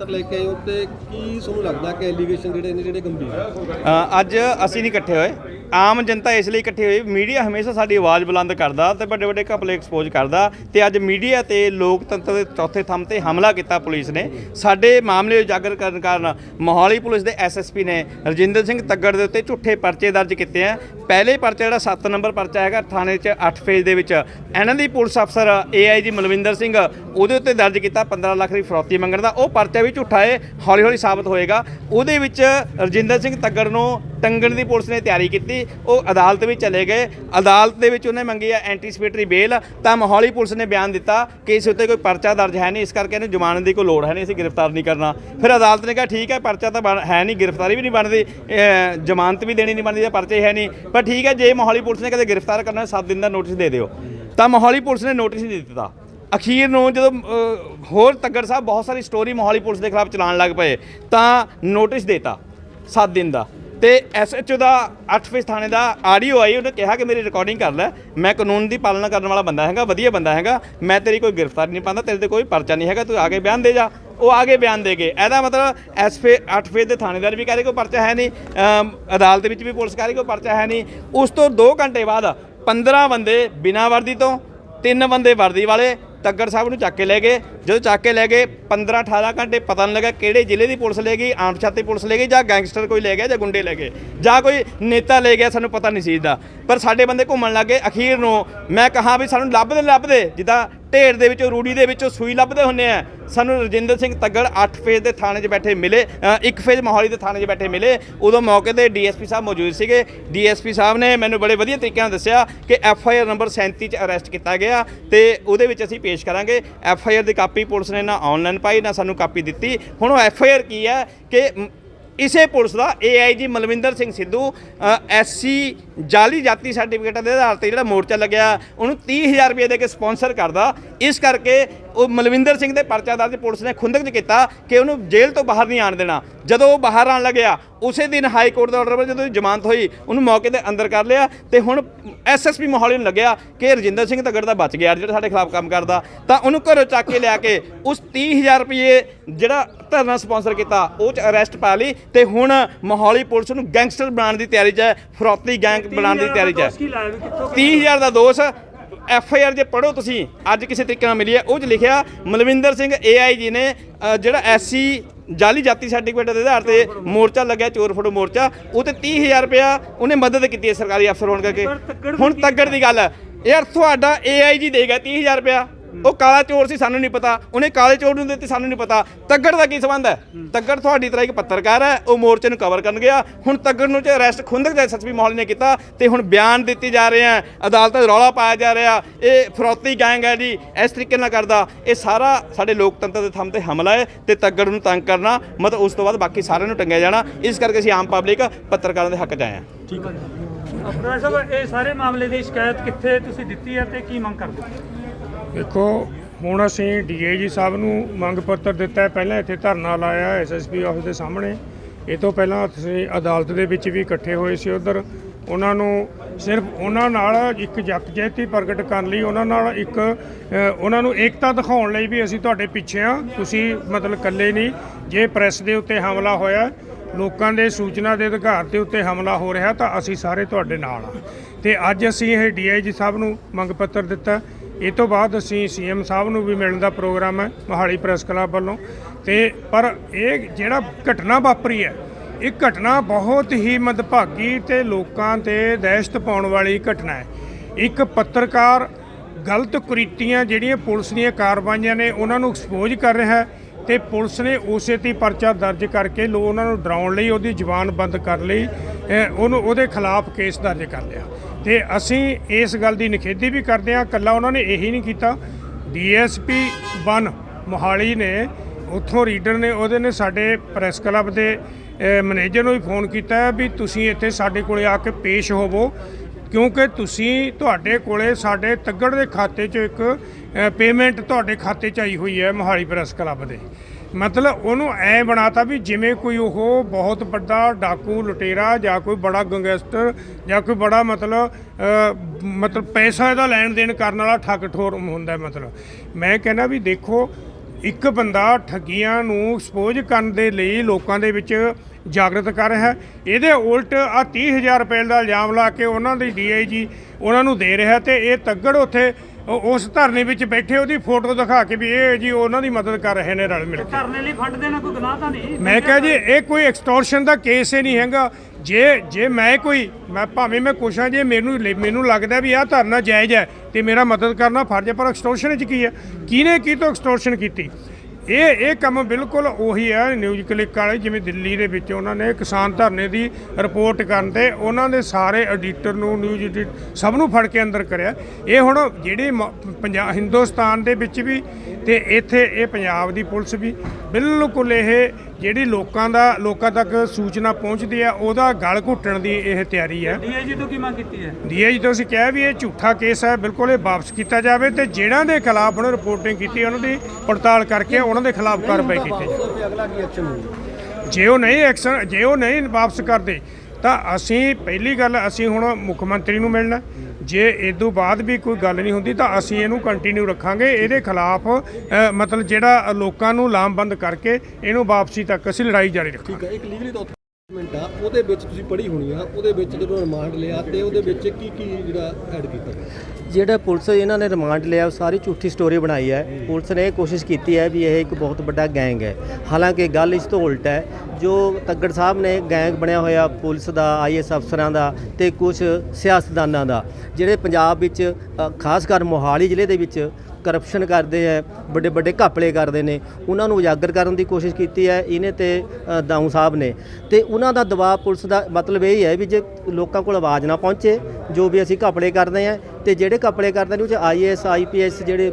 ਲੈ ਕੇ ਆਏ ਹੋ ਤੇ ਕੀ ਤੁਹਾਨੂੰ ਲੱਗਦਾ ਕਿ ਐਲੀਗੇਸ਼ਨ ਜਿਹੜੇ ਨੇ ਜਿਹੜੇ ਗੰਭੀਰ? ਆ ਅ, ਅੱਜ ਅਸੀਂ ਨਹੀਂ ਇਕੱਠੇ ਹੋਏ। ਆਮ ਜਨਤਾ ਇਸ ਲਈ ਇਕੱਠੀ ਹੋਈ, ਮੀਡੀਆ ਹਮੇਸ਼ਾ ਸਾਡੀ ਆਵਾਜ਼ ਬੁਲੰਦ ਕਰਦਾ ਤੇ ਵੱਡੇ ਵੱਡੇ ਘਪਲੇ ਐਕਸਪੋਜ਼ ਕਰਦਾ ਤੇ ਅੱਜ ਮੀਡੀਆ ਤੇ ਲੋਕਤੰਤਰ ਦੇ ਚੌਥੇ ਥੰਮ ਤੇ ਹਮਲਾ ਕੀਤਾ ਪੁਲਿਸ ਨੇ। ਸਾਡੇ ਮਾਮਲੇ ਉਜਾਗਰ ਕਰਨ ਕਾਰਨ ਮੋਹਾਲੀ ਪੁਲਿਸ ਦੇ ਐਸਐਸਪੀ ਨੇ ਰਜਿੰਦਰ ਸਿੰਘ ਤੱਗੜ ਦੇ ਉੱਤੇ ਝੂਠੇ ਪਰਚੇ ਦਰਜ ਕੀਤੇ ਆ। ਪਹਿਲੇ ਪਰਚਾ ਜਿਹੜਾ 7 ਨੰਬਰ ਪਰਚਾ ਹੈਗਾ, ਥਾਣੇ 'ਚ 8 ਫੇਜ਼ ਦੇ ਵਿੱਚ। ਇਹਨਾਂ ਦੀ ਪੁਲਿਸ ਅਫਸਰ ਏਆਈਜੀ ਮਲਵਿੰਦਰ ਸਿੰਘ ਉਹਦੇ ਉੱਤੇ ਦਰਜ ਕੀਤਾ 15 ਲੱਖ ਦੀ ਫਰੌਤੀ ਮੰਗਣ ਦਾ। ਉਹ ਪਰਚਾ ਵੀ ਝੂਠਾ ਹੈ ਹੌਲੀ ਹੌਲੀ ਸਾਬਤ ਹੋਏਗਾ। ਉਹਦੇ ਵਿੱਚ ਰਜਿੰਦਰ ਸਿੰਘ ਤੱਗੜ ਨੂੰ ਟੰਗਣ ਦੀ ਪੁਲਿਸ ਨੇ ਤਿਆਰੀ ਕੀਤੀ। ਉਹ ਅਦਾਲਤ ਵਿੱਚ ਚਲੇ ਗਏ। ਅਦਾਲਤ ਦੇ ਵਿੱਚ ਉਹਨੇ ਮੰਗੀ ਆ ਐਂਟੀਸਪੇਟਰੀ ਬੇਲ ਤਾਂ ਮੋਹਾਲੀ ਪੁਲਿਸ ਨੇ ਬਿਆਨ ਦਿੱਤਾ ਕਿ ਇਸ ਉੱਤੇ ਕੋਈ ਪਰਚਾ ਦਰਜ ਹੈ ਨਹੀਂ। ਇਸ ਕਰਕੇ ਇਹਨੂੰ ਜ਼ਮਾਨਤ ਦੀ ਕੋਈ ਲੋੜ ਹੈ ਨਹੀਂ। ਅਸੀਂ ਗ੍ਰਿਫਤਾਰ ਨਹੀਂ ਕਰਨਾ। ਫਿਰ ਅਦਾਲਤ ਨੇ ਕਿਹਾ, ਠੀਕ ਹੈ, ਪਰਚਾ ਤਾਂ ਬਣ- ਹੈ ਨਹੀਂ। ਗ੍ਰਿਫਤਾਰੀ ਵੀ ਨਹੀਂ ਬਣਦੀ। ਜ਼ਮਾਨਤ ਵੀ ਦੇਣੀ ਨਹੀਂ ਬਣਦੀ ਜਾਂ ਪਰਚੇ ਹੈ ਨਹੀਂ। ਪਰ ਠੀਕ ਹੈ, ਜੇ ਮੋਹਾਲੀ ਪੁਲਿਸ ਨੇ ਕਦੇ ਗ੍ਰਿਫਤਾਰ ਕਰਨਾ 7 ਦਿਨ ਦਾ ਨੋਟਿਸ ਦੇ ਦਿਓ। ਤਾਂ ਮੋਹਾਲੀ ਪੁਲਿਸ ਨੇ ਨੋਟਿਸ ਨਹੀਂ ਦਿੱਤਾ। ਅਖੀਰ ਨੂੰ ਜਦੋਂ ਹੋਰ ਤੱਗੜ ਸਾਹਿਬ ਬਹੁਤ ਸਾਰੀ ਸਟੋਰੀ ਮੋਹਾਲੀ ਪੁਲਿਸ ਦੇ ਖਿਲਾਫ ਚਲਾਉਣ ਲੱਗ ਪਏ, ਤਾਂ ਨੋਟਿਸ ਦੇਤਾ 7 ਦਿਨ ਦਾ। ਤੇ ਐਸਐਚਓ ਦਾ 8 ਫੇਸ ਥਾਣੇ ਦਾ ਆਡੀਓ ਆਈ ਉਹਨੇ ਕਿਹਾ ਕਿ ਮੇਰੀ ਰਿਕਾਰਡਿੰਗ ਕਰ ਲੈ। ਮੈਂ ਕਾਨੂੰਨ ਦੀ ਪਾਲਣਾ ਕਰਨ ਵਾਲਾ ਬੰਦਾ ਹੈਗਾ, ਵਧੀਆ ਬੰਦਾ ਹੈਗਾ। ਮੈਂ ਤੇਰੀ ਕੋਈ ਗ੍ਰਿਫਤਾਰੀ ਨਹੀਂ ਪਾਉਂਦਾ, ਤੇਰੇ ਤੇ ਕੋਈ ਪਰਚਾ ਨਹੀਂ ਹੈਗਾ, ਤੂੰ ਆਗੇ ਬਿਆਨ ਦੇ ਜਾ। ਉਹ ਆਗੇ ਬਿਆਨ ਦੇ ਗਏ। ਇਹਦਾ ਮਤਲਬ ਐਸ ਫੇ 8 ਫੇਸ ਦੇ ਥਾਣੇਦਾਰ ਵੀ ਕਹੇ ਕੋਈ ਪਰਚਾ ਹੈ ਨਹੀਂ ਅਦਾਲਤ ਵਿੱਚ ਵੀ ਪੁਲਿਸ ਕਹੇ ਕੋਈ ਪਰਚਾ ਹੈ ਨਹੀਂ। ਉਸ ਤੋਂ 2 ਘੰਟੇ ਬਾਅਦ 15 ਬੰਦੇ ਬਿਨਾਂ ਵਰਦੀ ਤੋਂ, ਤਿੰਨ ਬੰਦੇ ਵਰਦੀ ਵਾਲੇ ਤੱਗੜ ਸਾਹਿਬ ਨੂੰ ਚੱਕ ਕੇ ਲੈ ਗਏ। ਜਦੋਂ ਚੱਕ ਕੇ ਲੈ ਗਏ 15 18 ਘੰਟੇ ਪਤਾ ਨਹੀਂ ਲੱਗਾ ਕਿਹੜੇ ਜ਼ਿਲ੍ਹੇ ਦੀ ਪੁਲਿਸ ਲੈ ਗਈ ਅਣਪਛਾਤੀ ਪੁਲਿਸ ਲੈ ਗਈ ਜਾਂ ਗੈਂਗਸਟਰ ਕੋਈ ਲੈ ਗਿਆ ਜਾਂ ਗੁੰਡੇ ਲੈ ਗਏ, ਜਾਂ ਕੋਈ ਨੇਤਾ ਲੈ ਗਿਆ, ਸਾਨੂੰ ਪਤਾ ਨਹੀਂ ਸੀ ਦਾ ਪਰ ਸਾਡੇ ਬੰਦੇ ਘੁੰਮਣ ਲੱਗੇ ਅਖੀਰ ਨੂੰ ਮੈਂ ਕਹਾ ਵੀ ਸਾਨੂੰ ਲੱਭਦੇ ਲੱਭਦੇ, ਜਿੱਦਾਂ ਢੇਰ ਦੇ ਵਿੱਚੋਂ, ਰੂੜੀ ਦੇ ਵਿੱਚੋਂ ਸੂਈ ਲੱਭਦੇ ਹੁੰਨੇ ਆ। ਸਾਨੂੰ ਰਜਿੰਦਰ ਸਿੰਘ ਤੱਗੜ 8 ਫੇਜ਼ ਦੇ ਥਾਣੇ 'ਚ ਬੈਠੇ ਮਿਲੇ ਇੱਕ ਫੇਜ਼ ਮੋਹਾਲੀ ਦੇ ਥਾਣੇ 'ਚ ਬੈਠੇ ਮਿਲੇ। ਉਦੋਂ ਮੌਕੇ ਤੇ ਡੀਐਸਪੀ ਸਾਹਿਬ ਮੌਜੂਦ ਸੀਗੇ। ਡੀਐਸਪੀ ਸਾਹਿਬ ਨੇ ਮੈਨੂੰ ਬੜੇ ਵਧੀਆ ਤਰੀਕੇ ਨਾਲ ਦੱਸਿਆ ਕਿ ਐਫ ਆਈ ਆਰ ਨੰਬਰ 37 'ਚ ਅਰੈਸਟ ਕੀਤਾ ਗਿਆ ਤੇ ਉਹਦੇ ਵਿੱਚ ਅਸੀਂ ਪੇਸ਼ ਕਰਾਂਗੇ। ਐਫ ਆਈ ਆਰ ਦੀ ਕਾਪੀ ਪੁਲਿਸ ਨੇ ਨਾ ਆਨਲਾਈਨ ਪਾਈ, ਨਾ ਸਾਨੂੰ ਕਾਪੀ ਦਿੱਤੀ। ਹੁਣ ਉਹ ਐਫ ਆਈ ਆਰ ਕੀ ਹੈ ਕਿ ਇਸੇ ਪੁਲਿਸ ਦਾ ਏਆਈਜੀ ਮਲਵਿੰਦਰ ਸਿੰਘ ਸਿੱਧੂ ਐਸਸੀ ਜਾਲੀ ਜਾਤੀ ਸਰਟੀਫਿਕੇਟ ਦੇ ਆਧਾਰ ਤੇ ਜਿਹੜਾ ਮੋਰਚਾ ਲੱਗਿਆ, ਉਹਨੂੰ 30000 ਰੁਪਏ ਦੇ ਕੇ ਸਪਾਂਸਰ ਕਰਦਾ। ਇਸ ਕਰਕੇ ਉਹ ਮਲਵਿੰਦਰ ਸਿੰਘ ਦੇ ਪਰਚਾ ਦਰਜ ਪੁਲਿਸ ਨੇ ਖੁੰਦਕ 'ਚ ਕੀਤਾ ਕਿ ਉਹਨੂੰ ਜੇਲ੍ਹ ਤੋਂ ਬਾਹਰ ਨਹੀਂ ਆਣ ਦੇਣਾ। ਜਦੋਂ ਉਹ ਬਾਹਰ ਆਣ ਲੱਗਿਆ, ਉਸੇ ਦਿਨ ਹਾਈ ਕੋਰਟ ਦਾ ਆਰਡਰ ਪਰ ਜਦੋਂ ਜ਼ਮਾਨਤ ਹੋਈ, ਉਹਨੂੰ ਮੌਕੇ ਤੇ ਅੰਦਰ ਕਰ ਲਿਆ ਤੇ ਹੁਣ ਐਸਐਸਪੀ ਮੋਹਾਲੀ ਨੂੰ ਲੱਗਿਆ ਕਿ ਰਜਿੰਦਰ ਸਿੰਘ ਤਗੜ ਦਾ ਬਚ ਗਿਆ, ਜਿਹੜਾ ਸਾਡੇ ਖਿਲਾਫ ਕੰਮ ਕਰਦਾ। ਤਾਂ ਉਹਨੂੰ ਘਰੋਂ ਚੱਕ ਕੇ ਲਿਆ ਕੇ ਉਸ 30000 ਰੁਪਏ ਜਿਹੜਾ ਧਰਨਾ ਸਪਾਂਸਰ ਕੀਤਾ। ਉਹ ਚ ਅਰੈਸਟ ਪਾ ਲਈ ਤੇ ਹੁਣ ਮੋਹਾਲੀ ਪੁਲਿਸ ਨੂੰ ਗੈਂਗਸਟਰ ਬਣਾਉਣ ਦੀ ਤਿਆਰੀ 'ਚ ਹੈ ਫਰੋਤੀ ਗੈਂਗ ਬਣਾਉਣ ਦੀ ਤਿਆਰੀ 'ਚ ਹੈ। 30000 ਦਾ ਦੋਸ਼ ਐਫ ਆਈ ਆਰ ਜੇ ਪੜੋ ਤੁਸੀਂ ਅੱਜ ਕਿਸੇ ਤਰੀਕੇ ਨਾਲ ਮਿਲੀ ਹੈ। ਉਹ 'ਚ ਲਿਖਿਆ ਮਲਵਿੰਦਰ ਸਿੰਘ ਏਆਈਜੀ ਨੇ ਅ, ਜਿਹੜਾ ਐਸਸੀ ਜਾਲੀ ਜਾਤੀ ਸਰਟੀਫਿਕੇਟ ਦੇ ਆਧਾਰ ਤੇ ਮੋਰਚਾ ਲੱਗਿਆ ਚੋਰ ਫੜੋ ਮੋਰਚਾ ਉਹ ਤੇ 30000 ਰੁਪਇਆ ਉਹਨੇ ਮਦਦ ਕੀਤੀ ਹੈ ਸਰਕਾਰੀ ਅਫਸਰ ਹੋਣ ਕਰਕੇ। ਹੁਣ ਤੱਗੜ ਦੀ ਗੱਲ ਹੈ। ਯਾਰ ਤੁਹਾਡਾ ਏਆਈਜੀ ਦੇਗਾ 30000 ਰੁਪਇਆ। ਉਹ ਕਾਲਾ ਚੋਰ ਸੀ ਸਾਨੂੰ ਨਹੀਂ ਪਤਾ। ਉਹਨੇ ਕਾਲੇ ਚੋਰ ਨੂੰ ਦਿੱਤੀ ਸਾਨੂੰ ਨਹੀਂ ਪਤਾ। ਤੱਗੜ ਦਾ ਕੀ ਸੰਬੰਧ ਹੈ? ਤੱਗੜ ਤੁਹਾਡੀ ਤਰ੍ਹਾਂ ਇੱਕ ਪੱਤਰਕਾਰ ਹੈ। ਉਹ ਮੋਰਚੇ ਨੂੰ ਕਵਰ ਕਰਨ ਗਿਆ। ਹੁਣ ਤੱਗੜ ਨੂੰ ਚ ਅਰੈਸਟ ਖੁੰਦਕ ਦੇ ਐਸਐਸਪੀ ਮੋਹਾਲੀ ਨੇ ਕੀਤਾ ਤੇ ਹੁਣ ਬਿਆਨ ਦਿੱਤੇ ਜਾ ਰਹੇ ਆ ਅਦਾਲਤ 'ਚ ਰੌਲਾ ਪਾਇਆ ਜਾ ਰਿਹਾ। ਇਹ ਫਰੋਤੀ ਗੈਂਗ ਹੈ ਜੀ। ਇਸ ਤਰੀਕੇ ਨਾਲ ਕਰਦਾ। ਇਹ ਸਾਰਾ ਸਾਡੇ ਲੋਕਤੰਤਰ ਦੇ ਥੰਮ ਤੇ ਹਮਲਾ ਹੈ ਤੇ ਤੱਗੜ ਨੂੰ ਤੰਗ ਕਰਨਾ ਮਤਲਬ ਉਸ ਤੋਂ ਬਾਅਦ ਬਾਕੀ ਸਾਰਿਆਂ ਨੂੰ ਟੰਗਿਆ ਜਾਣਾ। ਇਸ ਕਰਕੇ ਅਸੀਂ ਆਮ ਪਬਲਿਕ ਪੱਤਰਕਾਰਾਂ ਦੇ ਹੱਕ 'ਚ ਆਏ ਹਾਂ। ਆਪਣਾ ਸਾਹਿਬ ਇਹ ਸਾਰੇ ਮਾਮਲੇ ਦੀ ਸ਼ਿਕਾਇਤ ਕਿੱਥੇ ਤੁਸੀਂ ਦਿੱਤੀ ਹੈ ਤੇ ਕੀ ਮੰਗ ਕਰਦੇ ਹੋ? ਦੇਖੋ, ਹੁਣ ਅਸੀਂ ਡੀਏਜੀ ਸਾਹਿਬ ਨੂੰ ਮੰਗ ਪੱਤਰ ਦਿੱਤਾ ਹੈ। ਪਹਿਲਾਂ ਇੱਥੇ ਧਰਨਾ ਲਾਇਆ ਐਸਐਸਪੀ ਆਫਿਸ ਦੇ ਸਾਹਮਣੇ। ਇਹ ਤੋਂ ਪਹਿਲਾਂ ਅਸੀਂ ਅਦਾਲਤ ਦੇ ਵਿੱਚ ਵੀ ਇਕੱਠੇ ਹੋਏ ਸੀ ਉਧਰ। ਉਹਨਾਂ ਨੂੰ ਸਿਰਫ ਉਹਨਾਂ ਨਾਲ ਇੱਕ ਜਗਜਹਿਤੀ ਪ੍ਰਗਟ ਕਰਨ ਲਈ, ਉਹਨਾਂ ਨਾਲ ਇੱਕ ਉਹਨਾਂ ਨੂੰ ਏਕਤਾ ਦਿਖਾਉਣ ਲਈ ਵੀ ਅਸੀਂ ਤੁਹਾਡੇ ਪਿੱਛੇ ਆ ਤੁਸੀਂ ਮਤਲਬ ਇਕੱਲੇ ਨਹੀਂ। ਜੇ ਪ੍ਰੈਸ ਦੇ ਉੱਤੇ ਹਮਲਾ ਹੋਇਆ, ਲੋਕਾਂ ਦੇ ਸੂਚਨਾ ਦੇ ਅਧਿਕਾਰ ਦੇ ਉੱਤੇ ਹਮਲਾ ਹੋ ਰਿਹਾ, ਤਾਂ ਅਸੀਂ ਸਾਰੇ ਤੁਹਾਡੇ ਨਾਲ ਆ ਤੇ ਅੱਜ ਅਸੀਂ ਇਹ ਡੀਆਈਜੀ ਸਾਹਿਬ ਨੂੰ ਮੰਗ ਪੱਤਰ ਦਿੱਤਾ। ਇਹ ਤੋਂ ਬਾਅਦ ਅਸੀਂ ਸੀਐਮ ਸਾਹਿਬ ਨੂੰ ਵੀ ਮਿਲਣ ਦਾ ਪ੍ਰੋਗਰਾਮ ਹੈ, ਮੋਹਾਲੀ ਪ੍ਰੈਸ ਕਲੱਬ ਵੱਲੋਂ। ਤੇ ਪਰ ਇਹ ਜਿਹੜਾ ਘਟਨਾ ਵਾਪਰੀ ਹੈ, ਇਹ ਘਟਨਾ ਬਹੁਤ ਹੀ ਮੰਦਭਾਗੀ ਤੇ ਲੋਕਾਂ ਤੇ ਦਹਿਸ਼ਤ ਪਾਉਣ ਵਾਲੀ ਘਟਨਾ ਹੈ। ਇੱਕ ਪੱਤਰਕਾਰ ਗਲਤ ਕੁਰੀਤੀਆਂ ਜਿਹੜੀਆਂ ਪੁਲਿਸ ਦੀਆਂ ਕਾਰਵਾਈਆਂ ਨੇ, ਉਹਨਾਂ ਨੂੰ ਐਕਸਪੋਜ਼ ਕਰ ਰਿਹਾ ਹੈ ਤੇ ਪੁਲਿਸ ਨੇ ਉਸੇ ਤੇ ਪਰਚਾ ਦਰਜ ਕਰਕੇ ਲੋ, ਉਹਨਾਂ ਨੂੰ ਡਰਾਉਣ ਲਈ, ਉਹਦੀ ਜ਼ੁਬਾਨ ਬੰਦ ਕਰ ਲਈ ਉਹਨੂੰ, ਉਹਦੇ ਖਿਲਾਫ ਕੇਸ ਦਰਜ ਕਰ ਲਿਆ। ਤੇ ਅਸੀਂ ਇਸ ਗੱਲ ਦੀ ਨਿਖੇਧੀ ਵੀ ਕਰਦੇ ਹਾਂ ਕੱਲਾ ਉਹਨਾਂ ਨੇ ਇਹੀ ਨਹੀਂ ਕੀਤਾ। ਡੀਐਸਪੀ 1 ਮੋਹਾਲੀ ਨੇ, ਉੱਥੋਂ ਰੀਡਰ ਨੇ, ਉਹਦੇ ਨੇ ਸਾਡੇ ਪ੍ਰੈਸ ਕਲੱਬ ਦੇ ਮੈਨੇਜਰ ਨੂੰ ਵੀ ਫੋਨ ਕੀਤਾ ਵੀ ਤੁਸੀਂ ਇੱਥੇ ਸਾਡੇ ਕੋਲੇ ਆ ਕੇ ਪੇਸ਼ ਹੋਵੋ, ਕਿਉਂਕਿ ਤੁਸੀਂ ਤੁਹਾਡੇ ਕੋਲੇ ਸਾਡੇ ਤੱਗੜ ਦੇ ਖਾਤੇ 'ਚ ਇੱਕ ਪੇਮੈਂਟ ਤੁਹਾਡੇ ਖਾਤੇ 'ਚ ਆਈ ਹੋਈ ਹੈ ਮੋਹਾਲੀ ਪ੍ਰੈਸ ਕਲੱਬ ਦੇ। ਮਤਲਬ ਉਹਨੂੰ ਐ ਬਣਾਤਾ ਵੀ ਜਿਵੇਂ ਕੋਈ ਉਹ ਬਹੁਤ ਵੱਡਾ ਡਾਕੂ, ਲੁਟੇਰਾ ਜਾਂ ਕੋਈ ਬੜਾ ਗੈਂਗਸਟਰ ਜਾਂ ਕੋਈ ਬੜਾ ਮਤਲਬ ਮਤਲਬ ਪੈਸਾ ਇਹਦਾ ਲੈਣ ਦੇਣ ਕਰਨ ਵਾਲਾ ਠੱਗ ਠੋਰ ਹੁੰਦਾ ਮਤਲਬ। ਮੈਂ ਕਹਿੰਦਾ ਵੀ ਦੇਖੋ, ਇੱਕ ਬੰਦਾ ਠੱਗੀਆਂ ਨੂੰ ਐਕਸਪੋਜ਼ ਕਰਨ ਦੇ ਲਈ ਲੋਕਾਂ ਦੇ ਵਿੱਚ ਜਾਗਰਤ ਕਰ ਰਿਹਾ ਇਹਦੇ ਉਲਟ ਆ 30000 ਰੁਪਏ ਦਾ ਇਲਜ਼ਾਮ ਲਾ ਕੇ ਉਹਨਾਂ ਦੀ ਡੀਆਈਜੀ ਉਹਨਾਂ ਨੂੰ ਦੇ ਰਿਹਾ ਤੇ ਇਹ ਤੱਗੜ ਉੱਥੇ ਉਹ- ਉਸ ਧਰਨੇ ਵਿੱਚ ਬੈਠੇ ਉਹਦੀ ਫੋਟੋ ਦਿਖਾ ਕੇ ਵੀ ਇਹ ਜੀ ਉਹਨਾਂ ਦੀ ਮਦਦ ਕਰ ਰਹੇ ਨੇ ਰਲ ਮਿਲ ਕੇ। ਧਰਨੇ ਲਈ ਫੰਡ ਦੇਣਾ ਕੋਈ ਗੁਨਾਹ ਤਾਂ ਨਹੀਂ? ਮੈਂ ਕਿਹਾ ਜੀ ਇਹ ਕੋਈ ਐਕਸਟੋਰਸ਼ਨ ਦਾ ਕੇਸ ਹੀ ਨਹੀਂ ਹੈਗਾ। ਜੇ ਜੇ ਮੈਂ ਕੋਈ ਮੈਂ ਭਾਵੇਂ ਮੈਂ ਕੁਛ ਹਾਂ ਜੇ ਮੈਨੂੰ ਲ- ਮੈਨੂੰ ਲੱਗਦਾ ਵੀ ਆਹ ਧਰਨਾ ਜਾਇਜ਼ ਹੈ ਤੇ ਮੇਰਾ ਮਦਦ ਕਰਨਾ ਫਰਜ਼ ਹੈ ਪਰ ਐਕਸਟੋਰਸ਼ਨ ਵਿੱਚ ਕੀ ਹੈ? ਕਿਹਨੇ ਕੀ ਤੋਂ ਐਕਸਟੋਰਸ਼ਨ ਕੀਤੀ? ਇਹ ਇਹ ਕੰਮ ਬਿਲਕੁਲ ਉਹੀ ਹੈ ਨਿਊਜ਼ ਕਲਿੱਕ ਵਾਲੇ, ਜਿਵੇਂ ਦਿੱਲੀ ਦੇ ਵਿੱਚ ਉਹਨਾਂ ਨੇ ਕਿਸਾਨ ਧਰਨੇ ਦੀ ਰਿਪੋਰਟ ਕਰਨ ਤੇ ਉਹਨਾਂ ਦੇ ਸਾਰੇ ਐਡੀਟਰ ਨੂੰ ਨਿਊਜ਼ ਐਡਿਟ ਸਭ ਨੂੰ ਫੜ ਕੇ ਅੰਦਰ ਕਰਿਆ। ਇਹ ਹੁਣ ਜਿਹੜੀ ਪੰਜਾਬ, ਹਿੰਦੁਸਤਾਨ ਦੇ ਵਿੱਚ ਵੀ ਤੇ ਇੱਥੇ ਇਹ ਪੰਜਾਬ ਦੀ ਪੁਲਿਸ ਵੀ ਬਿਲਕੁਲ ਇਹ ਜਿਹੜੀ ਲੋਕਾਂ ਦਾ ਲੋਕਾਂ ਤੱਕ ਸੂਚਨਾ ਪਹੁੰਚਦੀ ਹੈ ਉਹਦਾ ਗਲ ਘੁੱਟਣ ਦੀ ਇਹ ਤਿਆਰੀ ਹੈ ਡੀਆਈਜੀ ਤੋਂ ਕੀ ਮੰਗ ਕੀਤੀ ਹੈ? ਡੀਆਈਜੀ ਤੋਂ ਅਸੀਂ ਕਿਹਾ ਵੀ ਇਹ ਝੂਠਾ ਕੇਸ ਹੈ ਬਿਲਕੁਲ ਇਹ ਵਾਪਸ ਕੀਤਾ ਜਾਵੇ ਤੇ ਜਿਹੜਾਂ ਦੇ ਖਿਲਾਫ ਉਹਨੇ ਰਿਪੋਰਟਿੰਗ ਕੀਤੀ ਉਹਨਾਂ ਦੀ ਪੜਤਾਲ ਕਰਕੇ ਉਹਨਾਂ ਦੇ ਖਿਲਾਫ ਕਾਰਵਾਈ ਕੀਤੀ ਜਾਵੇ। ਤੇ ਅਗਲਾ ਕੀ ਐਕਸ਼ਨ ਹੋਊਗਾ? ਜੇ ਉਹ ਨਹੀਂ ਐਕਸ਼ਨ ਜੇ ਉਹ ਨਹੀਂ ਵਾਪਸ ਕਰਦੇ ਤਾਂ ਅਸੀਂ ਪਹਿਲੀ ਗੱਲ ਅਸੀਂ ਹੁਣ ਮੁੱਖ ਮੰਤਰੀ ਨੂੰ ਮਿਲਣਾ ਜੇ ਇਦੋਂ ਬਾਅਦ ਵੀ ਕੋਈ ਗੱਲ ਨਹੀਂ ਹੁੰਦੀ ਤਾਂ ਅਸੀਂ ਇਹਨੂੰ ਕੰਟੀਨਿਊ ਰੱਖਾਂਗੇ। ਇਹਦੇ ਖਿਲਾਫ ਮਤਲਬ ਜਿਹੜਾ ਲੋਕਾਂ ਨੂੰ ਲਾਮਬੰਦ ਕਰਕੇ ਇਹਨੂੰ ਵਾਪਸੀ ਤੱਕ ਅਸੀਂ ਲੜਾਈ ਜਾਰੀ ਰੱਖਾਂਗੇ। ਠੀਕ ਹੈ, ਇੱਕ ਲੀਗਲੀ ਡਾਕੂਮੈਂਟ ਆ, ਉਹਦੇ ਵਿੱਚ ਤੁਸੀਂ ਪੜ੍ਹੀ ਹੋਣੀ ਆ, ਉਹਦੇ ਵਿੱਚ ਜਦੋਂ ਰਿਮਾਂਡ ਲਿਆ ਤੇ ਉਹਦੇ ਵਿੱਚ ਕੀ ਕੀ ਜਿਹੜਾ ਐਡ ਕੀਤਾ? ਜਿਹੜਾ ਪੁਲਿਸ ਇਹਨਾਂ ਨੇ ਰਿਮਾਂਡ ਲਿਆ, ਉਹ ਸਾਰੀ ਝੂਠੀ ਸਟੋਰੀ ਬਣਾਈ ਹੈ। ਪੁਲਿਸ ਨੇ ਇਹ ਕੋਸ਼ਿਸ਼ ਕੀਤੀ ਹੈ ਵੀ ਇਹ ਇੱਕ ਬਹੁਤ ਵੱਡਾ ਗੈਂਗ ਹੈ। ਹਾਲਾਂਕਿ ਗੱਲ ਇਸ ਤੋਂ ਉਲਟ ਹੈ, ਜੋ ਤੱਗੜ ਸਾਹਿਬ ਨੇ ਗੈਂਗ ਬਣਿਆ ਹੋਇਆ ਪੁਲਿਸ ਦਾ ਆਈਐਸ ਅਫਸਰਾਂ ਦਾ ਤੇ ਕੁਝ ਸਿਆਸਤਦਾਨਾਂ ਦਾ, ਜਿਹੜੇ ਪੰਜਾਬ ਵਿੱਚ ਖਾਸ ਕਰ ਮੋਹਾਲੀ ਜ਼ਿਲ੍ਹੇ ਦੇ ਵਿੱਚ ਕਰਪਸ਼ਨ ਕਰਦੇ ਹੈ ਵੱਡੇ ਵੱਡੇ ਘਾਪਲੇ ਕਰਦੇ ਨੇ, ਉਹਨਾਂ ਨੂੰ ਉਜਾਗਰ ਕਰਨ ਦੀ ਕੋਸ਼ਿਸ਼ ਕੀਤੀ ਹੈ, ਇਹਨੇ ਤੇ ਦਾਊ ਸਾਹਿਬ ਨੇ। ਤੇ ਉਹਨਾਂ ਦਾ ਦਬਾਅ ਪੁਲਿਸ ਦਾ ਮਤਲਬ ਇਹ ਹੈ ਵੀ ਜੇ ਲੋਕਾਂ ਕੋਲ ਆਵਾਜ਼ ਨਾ ਪਹੁੰਚੇ, ਜੋ ਵੀ ਅਸੀਂ ਘਪਲੇ ਕਰਦੇ ਆ ਤੇ ਜਿਹੜੇ ਘਪਲੇ ਕਰਦੇ ਨੇ ਉਹ ਚ ਆਈਏਐਸ ਆਈਪੀਐਸ ਜਿਹੜੇ ਅ,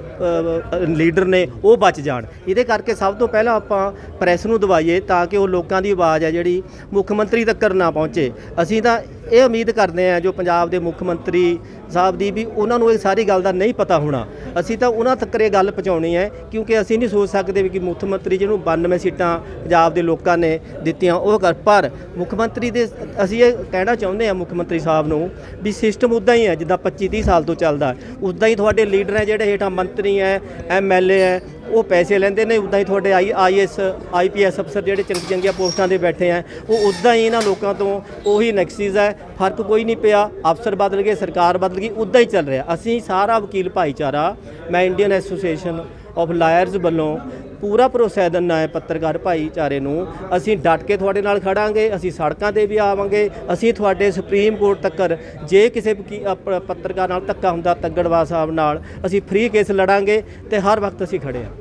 ਅ, ਲੀਡਰ ਨੇ ਉਹ ਬਚ ਜਾਣ। ਇਹਦੇ ਕਰਕੇ ਸਭ ਤੋਂ ਪਹਿਲਾਂ ਆਪਾਂ ਪ੍ਰੈਸ ਨੂੰ ਦਵਾਈਏ ਤਾਂ ਕਿ ਉਹ ਲੋਕਾਂ ਦੀ ਆਵਾਜ਼ ਹੈ ਜਿਹੜੀ ਮੁੱਖ ਮੰਤਰੀ ਤੱਕ ਨਾ ਪਹੁੰਚੇ। ਅਸੀਂ ਤਾਂ ਇਹ ਉਮੀਦ ਕਰਦੇ ਆ ਜੋ ਪੰਜਾਬ ਦੇ ਮੁੱਖ ਮੰਤਰੀ ਸਾਹਿਬ ਦੀ ਵੀ ਉਹਨਾਂ ਨੂੰ ਇਹ ਸਾਰੀ ਗੱਲ ਦਾ ਨਹੀਂ ਪਤਾ ਹੋਣਾ। ਅਸੀਂ ਤਾਂ ਉਹਨਾਂ ਤੱਕ ਇਹ ਗੱਲ ਪਹੁੰਚਾਉਣੀ ਹੈ ਕਿਉਂਕਿ ਅਸੀਂ ਨਹੀਂ ਸੋਚ ਸਕਦੇ ਵੀ ਕਿ ਮੁੱਖ ਮੰਤਰੀ ਜਿਹਨੂੰ 92 ਸੀਟਾਂ ਪੰਜਾਬ ਦੇ ਲੋਕਾਂ ਨੇ ਦਿੱਤੀਆਂ ਉਹ ਕਰ ਪਰ ਮੁੱਖ ਮੰਤਰੀ ਦੇ ਅਸੀਂ ਇਹ ਕਹਿਣਾ ਚਾਹੁੰਦੇ ਹਾਂ ਮੁੱਖ ਮੰਤਰੀ ਸਾਹਿਬ ਨੂੰ ਵੀ ਸਿਸਟਮ ਉਦਾਂ ਹੀ ਹੈ ਜਿੱਦਾਂ 25 30 ਸਾਲ ਤੋਂ ਚੱਲਦਾ ਉਦਾਂ ਹੀ ਤੁਹਾਡੇ ਲੀਡਰ ਹੈ ਜਿਹੜੇ ਹੇਠਾਂ ਮੰਤਰੀ ਹੈ ਐਮਐਲਏ ਹੈ, ਉਹ ਪੈਸੇ ਲੈਂਦੇ ਨੇ, ਉਦਾਂ ਹੀ ਤੁਹਾਡੇ ਆਈ ਆਈਐਸ ਆਈਪੀਐਸ ਅਫਸਰ ਜਿਹੜੇ ਚੰਗੀ ਚੰਗੀਆਂ ਪੋਸਟਾਂ ਤੇ ਬੈਠੇ ਆ ਉਹ ਉਦਾਂ ਹੀ ਇਹਨਾਂ ਲੋਕਾਂ ਤੋਂ ਉਹੀ ਨਕਸ਼ੀਜ਼ ਹੈ, ਫ਼ਰਕ ਕੋਈ ਨਹੀਂ ਪਿਆ, ਅਫਸਰ ਬਦਲ ਗਏ, ਸਰਕਾਰ ਬਦਲ ਗਈ, ਉਦਾਂ ਹੀ ਚੱਲ ਰਿਹਾ। ਅਸੀਂ ਸਾਰਾ ਵਕੀਲ ਭਾਈਚਾਰਾ, ਮੈਂ ਇੰਡੀਅਨ ਐਸੋਸੀਏਸ਼ਨ ਆਫ ਲਾਇਰਸ ਵੱਲੋਂ ਪੂਰਾ ਭਰੋਸਾ ਦਿੰਦਾ ਹੈ ਪੱਤਰਕਾਰ ਭਾਈਚਾਰੇ ਨੂੰ। ਅਸੀਂ ਡਟ ਕੇ ਤੁਹਾਡੇ ਨਾਲ ਖੜਾਂਗੇ, ਅਸੀਂ ਸੜਕਾਂ ਤੇ ਵੀ ਆਵਾਂਗੇ, ਅਸੀਂ ਤੁਹਾਡੇ ਸੁਪਰੀਮ ਕੋਰਟ ਤੱਕ ਜੇ ਕਿਸੇ ਵਕੀ- ਅਪ- ਪੱਤਰਕਾਰ ਨਾਲ ਧੱਕਾ ਹੁੰਦਾ ਤੱਗੜਵਾ ਸਾਹਿਬ ਨਾਲ, ਅਸੀਂ ਫ੍ਰੀ ਕੇਸ ਲੜਾਂਗੇ ਤੇ ਹਰ ਵਕਤ ਅਸੀਂ ਖੜੇ ਹਾਂ।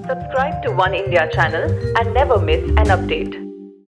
Subscribe to One India channel and never miss an update.